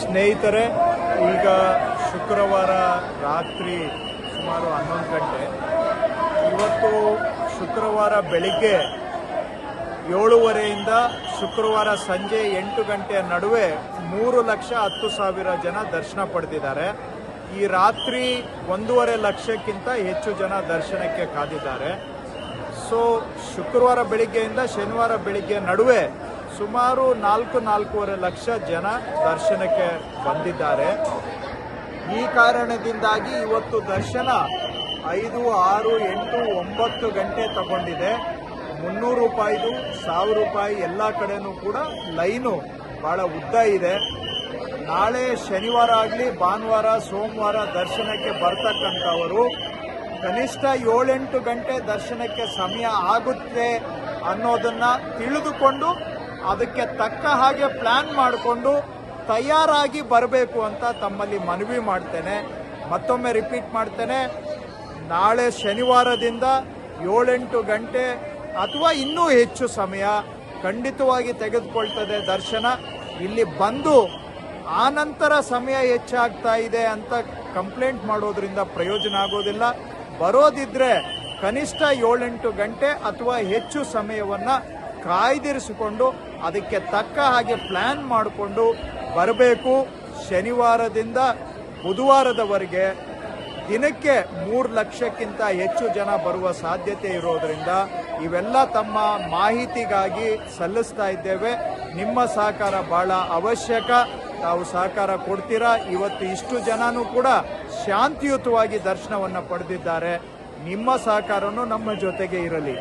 ಸ್ನೇಹಿತರೆ, ಈಗ ಶುಕ್ರವಾರ ರಾತ್ರಿ ಸುಮಾರು ಹನ್ನೊಂದು ಗಂಟೆ. ಇವತ್ತು ಶುಕ್ರವಾರ ಬೆಳಿಗ್ಗೆ ಏಳುವರೆಯಿಂದ ಶುಕ್ರವಾರ ಸಂಜೆ ಎಂಟು ಗಂಟೆಯ ನಡುವೆ ಮೂರು ಲಕ್ಷ ಹತ್ತು ಸಾವಿರ ಜನ ದರ್ಶನ ಪಡೆದಿದ್ದಾರೆ. ಈ ರಾತ್ರಿ ಒಂದೂವರೆ ಲಕ್ಷಕ್ಕಿಂತ ಹೆಚ್ಚು ಜನ ದರ್ಶನಕ್ಕೆ ಕಾದಿದ್ದಾರೆ. ಸೊ, ಶುಕ್ರವಾರ ಬೆಳಿಗ್ಗೆಯಿಂದ ಶನಿವಾರ ಬೆಳಿಗ್ಗೆ ನಡುವೆ ಸುಮಾರು ನಾಲ್ಕು ನಾಲ್ಕೂವರೆ ಲಕ್ಷ ಜನ ದರ್ಶನಕ್ಕೆ ಬಂದಿದ್ದಾರೆ. ಈ ಕಾರಣದಿಂದಾಗಿ ಇವತ್ತು ದರ್ಶನ ಐದು, ಆರು, ಎಂಟು, ಒಂಬತ್ತು ಗಂಟೆ ತಗೊಂಡಿದೆ. ಮುನ್ನೂರು ರೂಪಾಯಿದು, ಸಾವಿರ ರೂಪಾಯಿ ಎಲ್ಲ ಕಡೆನೂ ಕೂಡ ಲೈನು ಬಹಳ ಉದ್ದ ಇದೆ. ನಾಳೆ ಶನಿವಾರ ಆಗಲಿ, ಭಾನುವಾರ, ಸೋಮವಾರ ದರ್ಶನಕ್ಕೆ ಬರ್ತಕ್ಕಂಥವರು, ಕನಿಷ್ಠ ಏಳೆಂಟು ಗಂಟೆ ದರ್ಶನಕ್ಕೆ ಸಮಯ ಆಗುತ್ತೆ ಅನ್ನೋದನ್ನ ತಿಳಿದುಕೊಂಡು ಅದಕ್ಕೆ ತಕ್ಕ ಹಾಗೆ ಪ್ಲಾನ್ ಮಾಡಿಕೊಂಡು ತಯಾರಾಗಿ ಬರಬೇಕು ಅಂತ ತಮ್ಮಲ್ಲಿ ಮನವಿ ಮಾಡ್ತೇನೆ. ಮತ್ತೊಮ್ಮೆ ರಿಪೀಟ್ ಮಾಡ್ತೇನೆ. ನಾಳೆ ಶನಿವಾರದಿಂದ ಏಳೆಂಟು ಗಂಟೆ ಅಥವಾ ಇನ್ನೂ ಹೆಚ್ಚು ಸಮಯ ಖಂಡಿತವಾಗಿ ತೆಗೆದುಕೊಳ್ತದೆ ದರ್ಶನ. ಇಲ್ಲಿ ಬಂದು ಆನಂತರ ಸಮಯ ಹೆಚ್ಚಾಗ್ತಾ ಇದೆ ಅಂತ ಕಂಪ್ಲೇಂಟ್ ಮಾಡೋದ್ರಿಂದ ಪ್ರಯೋಜನ ಆಗೋದಿಲ್ಲ. ಬರೋದಿದ್ರೆ ಕನಿಷ್ಠ ಏಳೆಂಟು ಗಂಟೆ ಅಥವಾ ಹೆಚ್ಚು ಸಮಯವನ್ನ ಕಾಯ್ದಿರಿಸಿಕೊಂಡು ಅದಕ್ಕೆ ತಕ್ಕ ಹಾಗೆ ಪ್ಲಾನ್ ಮಾಡಿಕೊಂಡು ಬರಬೇಕು. ಶನಿವಾರದಿಂದ ಬುಧವಾರದವರೆಗೆ ದಿನಕ್ಕೆ ಮೂರು ಲಕ್ಷಕ್ಕಿಂತ ಹೆಚ್ಚು ಜನ ಬರುವ ಸಾಧ್ಯತೆ ಇರೋದರಿಂದ ಇವೆಲ್ಲ ತಮ್ಮ ಮಾಹಿತಿಗಾಗಿ ಸಲ್ಲಿಸ್ತಾ ಇದ್ದೇವೆ. ನಿಮ್ಮ ಸಹಕಾರ ಬಹಳ ಅವಶ್ಯಕ. ತಾವು ಸಹಕಾರ ಕೊಡ್ತೀರಾ? ಇವತ್ತು ಇಷ್ಟು ಜನನೂ ಕೂಡ ಶಾಂತಿಯುತವಾಗಿ ದರ್ಶನವನ್ನು ಪಡೆದಿದ್ದಾರೆ. ನಿಮ್ಮ ಸಹಕಾರನೂ ನಮ್ಮ ಜೊತೆಗೆ ಇರಲಿ.